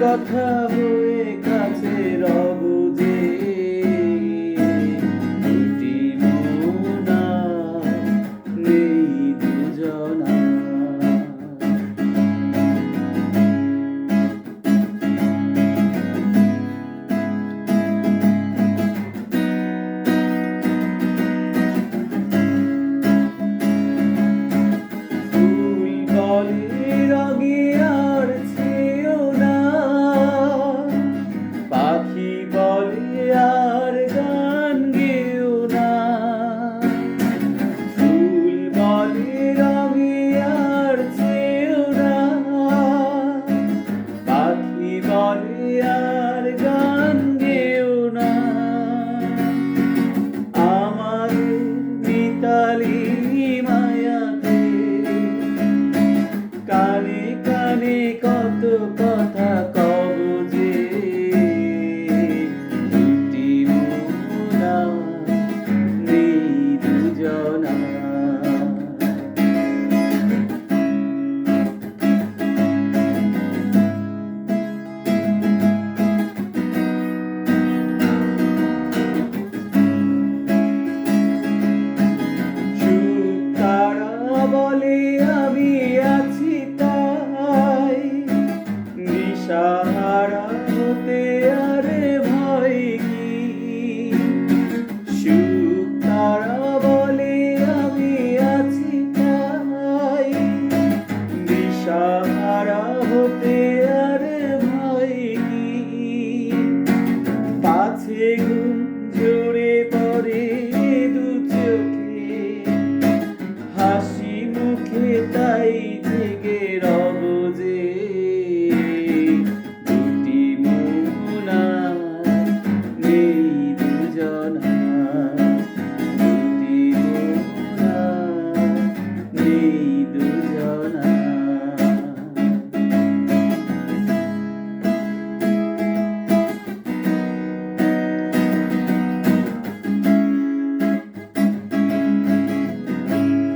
কথা হয়ে কাছে রব আর গান গেও না। আমার মিতালি মায়াতে কানে কানে